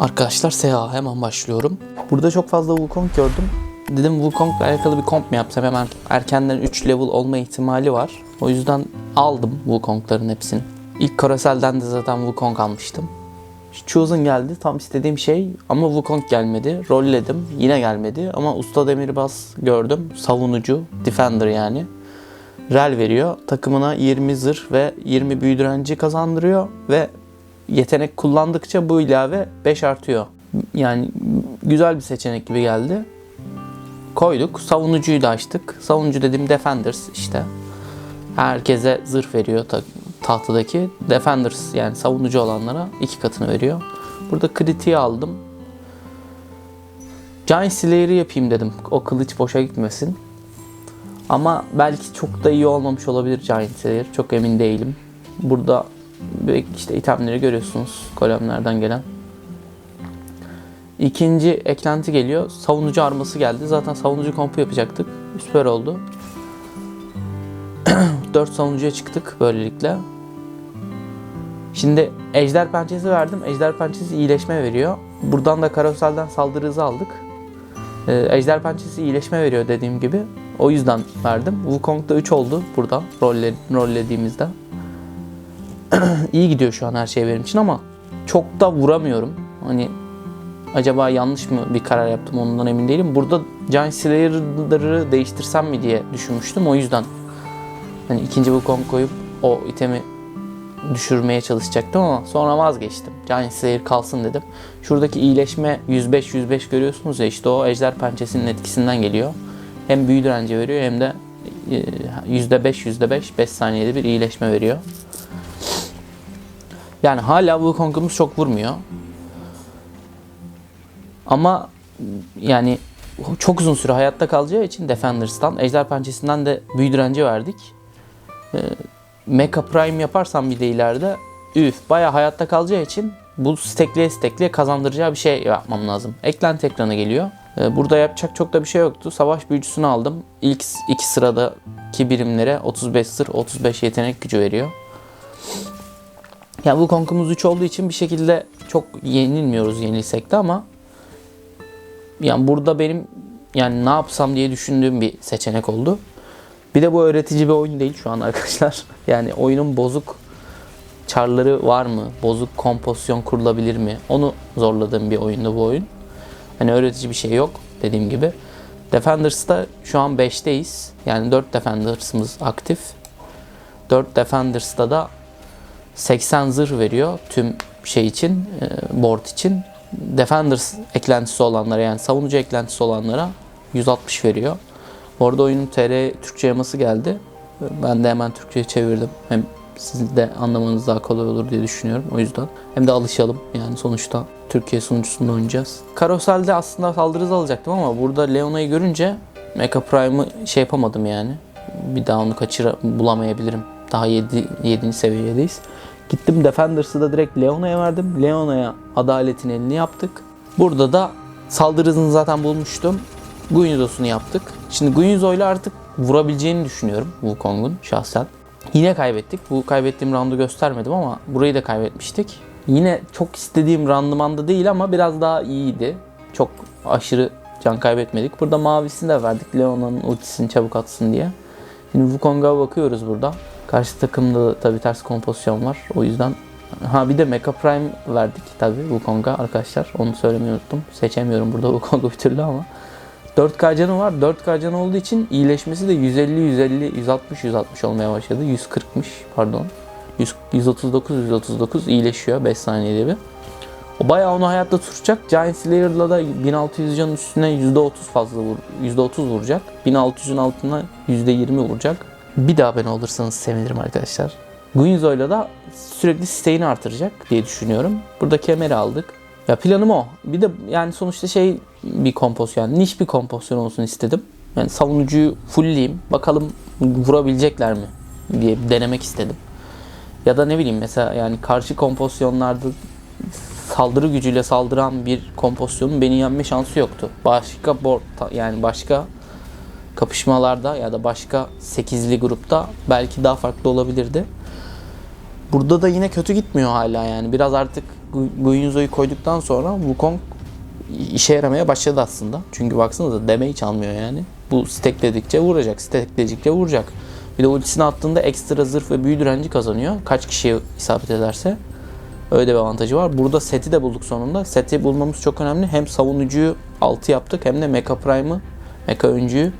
Arkadaşlar SEA hemen başlıyorum. Burada çok fazla Wukong gördüm. Dedim Wukong'la alakalı bir komp mu yapsam hemen erkenden 3 level olma ihtimali var. O yüzden aldım Wukong'ların hepsini. İlk Carousel'den de zaten Wukong almıştım. Chosen geldi tam istediğim şey ama Wukong gelmedi. Rolledim yine gelmedi ama Usta Demirbaz gördüm. Savunucu, Defender yani. Rel veriyor. Takımına 20 zırh ve 20 büyü direnci kazandırıyor ve yetenek kullandıkça bu ilave 5 artıyor. Yani güzel bir seçenek gibi geldi. Koyduk. Savunucuyu da açtık. Savunucu dediğim Defenders işte. Herkese zırh veriyor ta- tahtadaki. Defenders yani savunucu olanlara iki katını veriyor. Burada kritiği aldım. Giant Slayer'ı yapayım dedim. O kılıç boşa gitmesin. Ama belki çok da iyi olmamış olabilir Giant Slayer. Çok emin değilim. Burada böyle işte itemleri görüyorsunuz kolemlerden gelen. İkinci eklenti geliyor. Savunucu arması geldi. Zaten savunucu kompu yapacaktık. Süper oldu. 4 savunucuya çıktık böylelikle. Şimdi ejder pençesi verdim. Ejder pençesi iyileşme veriyor. Buradan da karoselden saldırı hızı aldık. Ee, ejder pençesi iyileşme veriyor dediğim gibi. O yüzden verdim. Wukong'da 3 oldu burada rolle, rollediğimizde. İyi gidiyor şu an her şey benim için ama çok da vuramıyorum. Hani acaba yanlış mı bir karar yaptım ondan emin değilim. Burada Giant Slayer'ları değiştirsem mi diye düşünmüştüm. O yüzden hani ikinci Wukong koyup o itemi düşürmeye çalışacaktım ama sonra vazgeçtim. Giant Slayer kalsın dedim. Şuradaki iyileşme 105-105 görüyorsunuz ya işte o ejder pençesinin etkisinden geliyor. Hem büyü direnci veriyor hem de e, %5 %5 5 saniyede bir iyileşme veriyor. Yani hala Wukong'umuz çok vurmuyor. Ama yani çok uzun süre hayatta kalacağı için Defenders'tan, Ejder Pençesi'nden de büyü verdik. Ee, Mecha Prime yaparsam bir de ileride üf baya hayatta kalacağı için bu stekleye stekleye kazandıracağı bir şey yapmam lazım. Eklenti ekranı geliyor. Ee, Burada yapacak çok da bir şey yoktu. Savaş büyücüsünü aldım. İlk iki sıradaki birimlere 35 sır, 35 yetenek gücü veriyor. Yani bu konkumuz 3 olduğu için bir şekilde çok yenilmiyoruz yenilsek de ama yani burada benim yani ne yapsam diye düşündüğüm bir seçenek oldu. Bir de bu öğretici bir oyun değil şu an arkadaşlar. Yani oyunun bozuk çarları var mı? Bozuk kompozisyon kurulabilir mi? Onu zorladığım bir oyunda bu oyun. Hani öğretici bir şey yok dediğim gibi. Defenders'ta şu an 5'teyiz. Yani 4 Defenders'ımız aktif. 4 Defenders'ta da 80 zırh veriyor tüm şey için, e, board için. Defenders eklentisi olanlara yani savunucu eklentisi olanlara 160 veriyor. Orada oyunun TR Türkçe yaması geldi. Ben de hemen Türkçe'ye çevirdim. Hem sizin de anlamanız daha kolay olur diye düşünüyorum o yüzden. Hem de alışalım yani sonuçta Türkiye sunucusunda oynayacağız. Karosel'de aslında saldırı hızı alacaktım ama burada Leona'yı görünce Mecha Prime'ı şey yapamadım yani. Bir daha onu kaçır bulamayabilirim. Daha 7. 7. seviyedeyiz. Gittim Defenders'ı da direkt Leona'ya verdim. Leona'ya adaletin elini yaptık. Burada da saldırı zaten bulmuştum. Guinness'unu yaptık. Şimdi ile artık vurabileceğini düşünüyorum Wukong'un şahsen. Yine kaybettik. Bu kaybettiğim roundu göstermedim ama burayı da kaybetmiştik. Yine çok istediğim randımanda değil ama biraz daha iyiydi. Çok aşırı can kaybetmedik. Burada mavisini de verdik. Leona'nın ultisini çabuk atsın diye. Şimdi Wukong'a bakıyoruz burada. Karşı takımda da tabii ters kompozisyon var. O yüzden ha bir de Mecha Prime verdik tabii Wukong'a arkadaşlar. Onu söylemeyi unuttum. Seçemiyorum burada Wukong'u bir türlü ama. 4K canı var. 4K canı olduğu için iyileşmesi de 150 150 160 160 olmaya başladı. 140'mış pardon. 100, 139 139 iyileşiyor 5 saniyede bir. O bayağı onu hayatta tutacak. Giant Slayer'la da 1600 canın üstüne %30 fazla vur, %30 vuracak. 1600'ün altına %20 vuracak. Bir daha abone olursanız sevinirim arkadaşlar. Guinzo'yla da sürekli siteğini artıracak diye düşünüyorum. Burada kemeri aldık. Ya planım o. Bir de yani sonuçta şey bir kompozisyon, niş bir kompozisyon olsun istedim. Yani savunucuyu fullleyeyim. Bakalım vurabilecekler mi diye denemek istedim. Ya da ne bileyim mesela yani karşı kompozisyonlarda saldırı gücüyle saldıran bir kompozisyonun beni yenme şansı yoktu. Başka board yani başka kapışmalarda ya da başka 8'li grupta belki daha farklı olabilirdi. Burada da yine kötü gitmiyor hala yani. Biraz artık Gu- Guinzo'yu koyduktan sonra Wukong işe yaramaya başladı aslında. Çünkü baksanıza deme hiç almıyor yani. Bu stekledikçe vuracak, stekledikçe vuracak. Bir de ultisini attığında ekstra zırh ve büyü direnci kazanıyor. Kaç kişiye isabet ederse. Öyle bir avantajı var. Burada seti de bulduk sonunda. Seti bulmamız çok önemli. Hem savunucuyu 6 yaptık hem de Mecha Prime'ı, Mecha öncüyü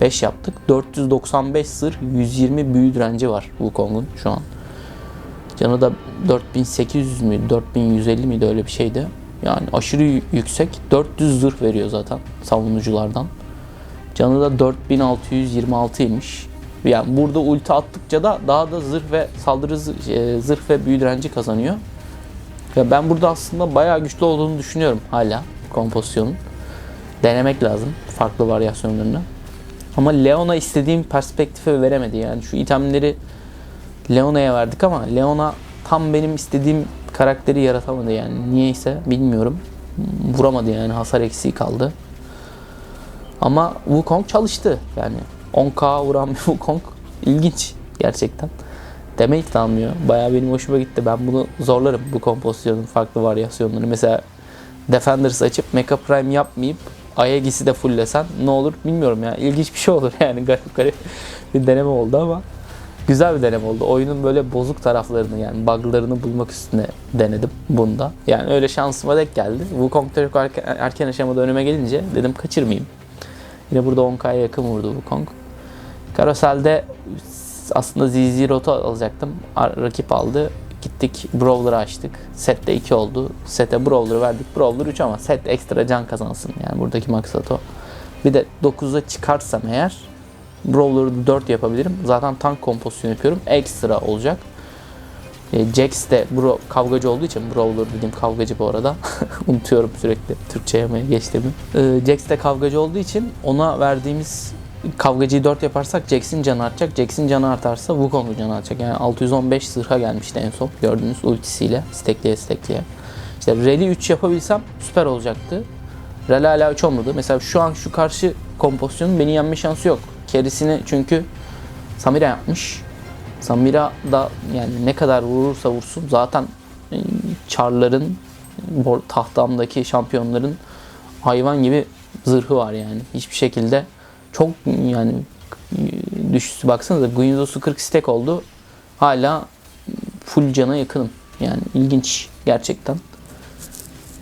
5 yaptık. 495 sır, 120 büyü direnci var Wukong'un şu an. Canı da 4800 müydü, 4150 miydi öyle bir şeydi. Yani aşırı yüksek. 400 zırh veriyor zaten savunuculardan. Canı da 4626'ymış. Yani burada ulti attıkça da daha da zırh ve saldırı e, zırh ve büyü direnci kazanıyor. Ya ben burada aslında bayağı güçlü olduğunu düşünüyorum hala kompozisyonun. Denemek lazım farklı varyasyonlarını. Ama Leona istediğim perspektife veremedi yani şu itemleri Leona'ya verdik ama Leona tam benim istediğim karakteri yaratamadı yani niyeyse bilmiyorum. Vuramadı yani hasar eksiği kaldı. Ama Wukong çalıştı yani 10k vuran bir Wukong ilginç gerçekten. Demek de almıyor. Bayağı benim hoşuma gitti. Ben bunu zorlarım bu kompozisyonun farklı varyasyonları. Mesela Defenders açıp Mecha Prime yapmayıp Aegis'i de fulllesen ne olur bilmiyorum ya. İlginç bir şey olur yani garip garip bir deneme oldu ama güzel bir deneme oldu. Oyunun böyle bozuk taraflarını yani buglarını bulmak üstüne denedim bunda. Yani öyle şansıma denk geldi. Wukong da çok erken, erken aşamada önüme gelince dedim kaçırmayayım. Yine burada 10k'ya yakın vurdu Wukong. Carousel'de aslında ZZ Rot'u alacaktım. Rakip aldı. Gittik Brawler'ı açtık. Sette 2 oldu. Sete Brawler'ı verdik. Brawler 3 ama set ekstra can kazansın. Yani buradaki maksat o. Bir de 9'a çıkarsam eğer Brawler'ı 4 yapabilirim. Zaten tank kompozisyonu yapıyorum. Ekstra olacak. E, Jax de bro, kavgacı olduğu için Brawler dediğim kavgacı bu arada. Unutuyorum sürekli Türkçe yamaya geçtiğimi. E, Jax de kavgacı olduğu için ona verdiğimiz kavgacıyı 4 yaparsak Jax'in canı artacak. Jax'in canı artarsa Wukong'un canı artacak. Yani 615 zırha gelmişti en son gördüğünüz ultisiyle stekleye stekleye. İşte Rel'i 3 yapabilsem süper olacaktı. Rel hala 3 olmadı. Mesela şu an şu karşı kompozisyonun beni yenme şansı yok. Kerisini çünkü Samira yapmış. Samira da yani ne kadar vurursa vursun zaten e, çarların bu tahtamdaki şampiyonların hayvan gibi zırhı var yani. Hiçbir şekilde çok yani düşüsü baksanıza Guinzo'su 40 stack oldu. Hala full cana yakınım. Yani ilginç gerçekten.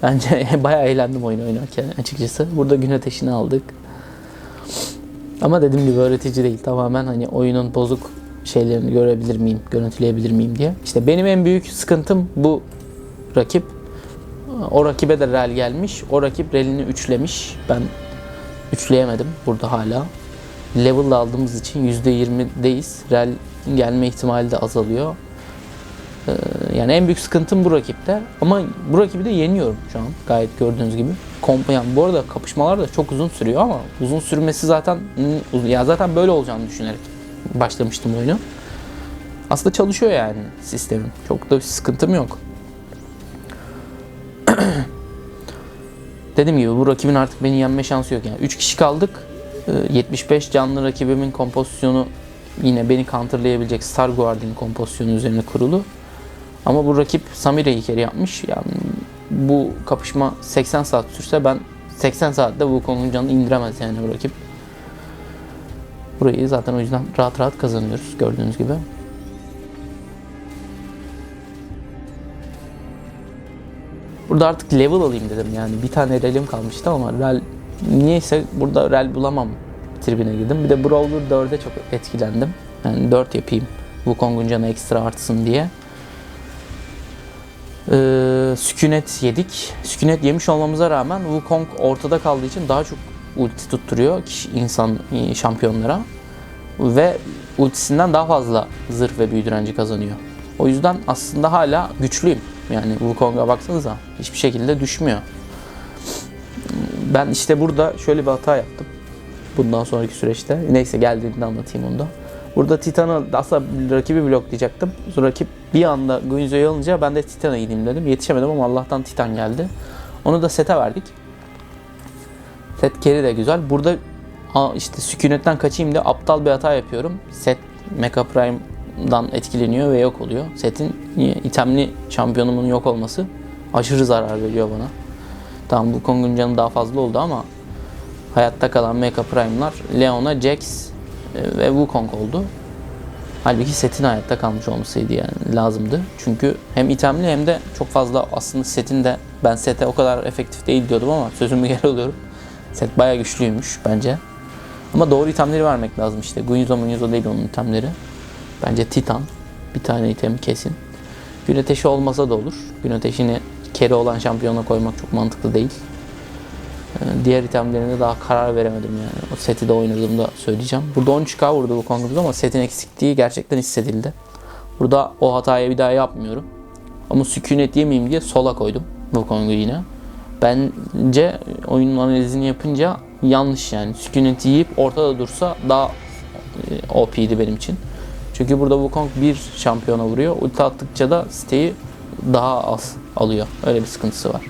Bence bayağı eğlendim oyun oynarken açıkçası. Burada gün ateşini aldık. Ama dediğim gibi öğretici değil. Tamamen hani oyunun bozuk şeylerini görebilir miyim, görüntüleyebilir miyim diye. İşte benim en büyük sıkıntım bu rakip. O rakibe de rel gelmiş. O rakip relini üçlemiş. Ben üçleyemedim burada hala. Level aldığımız için %20'deyiz. Rel gelme ihtimali de azalıyor. Ee, yani en büyük sıkıntım bu rakipte. Ama bu rakibi de yeniyorum şu an. Gayet gördüğünüz gibi. Komp yani bu arada kapışmalar da çok uzun sürüyor ama uzun sürmesi zaten ya zaten böyle olacağını düşünerek başlamıştım oyunu. Aslında çalışıyor yani sistemim. Çok da bir sıkıntım yok. Dediğim gibi bu rakibin artık beni yenme şansı yok. Yani 3 kişi kaldık. Ee, 75 canlı rakibimin kompozisyonu yine beni counterlayabilecek Star Guardian kompozisyonu üzerine kurulu. Ama bu rakip Samira'yı kere yapmış. Yani bu kapışma 80 saat sürse ben 80 saatte bu konunun canını indiremez yani bu rakip. Burayı zaten o yüzden rahat rahat kazanıyoruz gördüğünüz gibi. Burada artık level alayım dedim yani. Bir tane relim kalmıştı ama rel niyeyse burada rel bulamam tribine girdim. Bir de Brawler 4'e çok etkilendim. Yani 4 yapayım. Wukong'un canı ekstra artsın diye. Ee, sükunet yedik. Sükunet yemiş olmamıza rağmen Wukong ortada kaldığı için daha çok ulti tutturuyor kişi, insan şampiyonlara. Ve ultisinden daha fazla zırh ve büyü direnci kazanıyor. O yüzden aslında hala güçlüyüm. Yani Wukong'a baksanıza hiçbir şekilde düşmüyor. Ben işte burada şöyle bir hata yaptım. Bundan sonraki süreçte. Neyse geldiğinde anlatayım onu da. Burada Titan'ı aslında rakibi bloklayacaktım. Sonra rakip bir anda Guinzo'yu alınca ben de Titan'a gideyim dedim. Yetişemedim ama Allah'tan Titan geldi. Onu da sete verdik. Set carry de güzel. Burada işte sükunetten kaçayım da aptal bir hata yapıyorum. Set Mecha Prime'dan etkileniyor ve yok oluyor. Setin itemli şampiyonumun yok olması aşırı zarar veriyor bana. Tamam bu Kong'un canı daha fazla oldu ama hayatta kalan Mecha Prime'lar Leona, Jax e, ve Wukong oldu. Halbuki setin hayatta kalmış olmasıydı yani lazımdı. Çünkü hem itemli hem de çok fazla aslında setin de ben sete o kadar efektif değil diyordum ama sözümü geri alıyorum. Set bayağı güçlüymüş bence. Ama doğru itemleri vermek lazım işte. Gunyuzo Munyuzo değil onun itemleri. Bence Titan. Bir tane item kesin. Gün ateşi olmasa da olur. Gün ateşini kere olan şampiyona koymak çok mantıklı değil. Ee, Diğer itemlerine daha karar veremedim yani. O seti de oynadığımda söyleyeceğim. Burada 13k vurdu bu Kong'umuz ama setin eksikliği gerçekten hissedildi. Burada o hatayı bir daha yapmıyorum. Ama sükunet yemeyeyim diye sola koydum bu Kong'u yine. Bence oyunun analizini yapınca yanlış yani. Sükuneti yiyip ortada dursa daha e, OP'ydi benim için. Çünkü burada Wukong bir şampiyona vuruyor. Ulti attıkça da siteyi daha az alıyor. Öyle bir sıkıntısı var.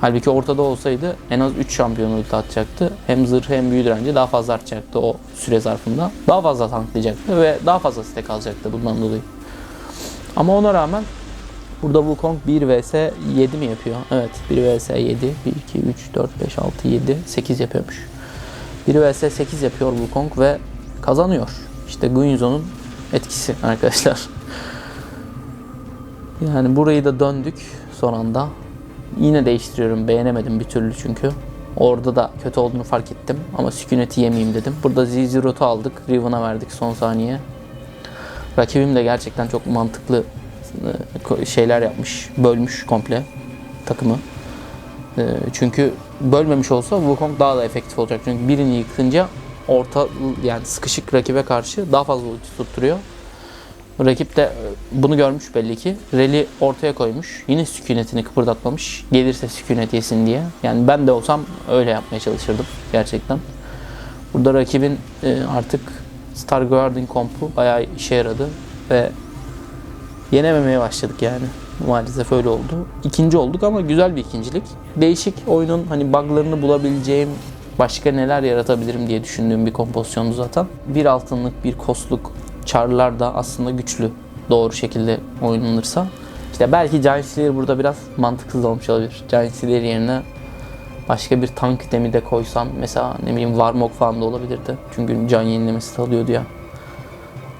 Halbuki ortada olsaydı en az 3 şampiyon ulti atacaktı. Hem zırh hem büyü direnci daha fazla artacaktı o süre zarfında. Daha fazla tanklayacaktı ve daha fazla stack alacaktı bundan dolayı. Ama ona rağmen burada Wukong 1 vs 7 mi yapıyor? Evet 1 vs 7. 1, 2, 3, 4, 5, 6, 7, 8 yapıyormuş. 1 vs 8 yapıyor Wukong ve kazanıyor. İşte Gunyuzo'nun etkisi arkadaşlar. Yani burayı da döndük son anda. Yine değiştiriyorum. Beğenemedim bir türlü çünkü. Orada da kötü olduğunu fark ettim. Ama sükuneti yemeyeyim dedim. Burada Zizirot'u aldık. Riven'a verdik son saniye. Rakibim de gerçekten çok mantıklı e, şeyler yapmış. Bölmüş komple takımı. E, Çünkü bölmemiş olsa Wukong daha da efektif olacak. Çünkü birini yıkınca orta yani sıkışık rakibe karşı daha fazla ulti tutturuyor. Rakip de bunu görmüş belli ki. Reli ortaya koymuş. Yine sükunetini kıpırdatmamış. Gelirse sükunet yesin diye. Yani ben de olsam öyle yapmaya çalışırdım gerçekten. Burada rakibin e, artık Star Guardian kompu bayağı işe yaradı ve yenememeye başladık yani. Maalesef öyle oldu. İkinci olduk ama güzel bir ikincilik. Değişik oyunun hani buglarını bulabileceğim başka neler yaratabilirim diye düşündüğüm bir kompozisyondu zaten. Bir altınlık, bir kostluk çarlar da aslında güçlü doğru şekilde oynanırsa. İşte belki Giant Slayer burada biraz mantıksız olmuş olabilir. Giant Slayer yerine başka bir tank itemi de koysam mesela ne bileyim Warmog falan da olabilirdi. Çünkü can yenilemesi de alıyordu ya.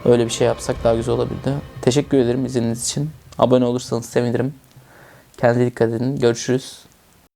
Öyle bir şey yapsak daha güzel olabilirdi. Teşekkür ederim izlediğiniz için. Abone olursanız sevinirim. Kendinize dikkat edin. Görüşürüz.